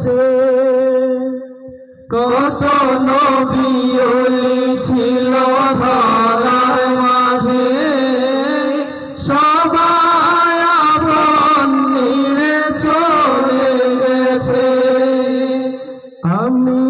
গেছে কত নবী ছিল ধরার মাঝে। সবাই আপন চলে গেছে। আমি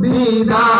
Bida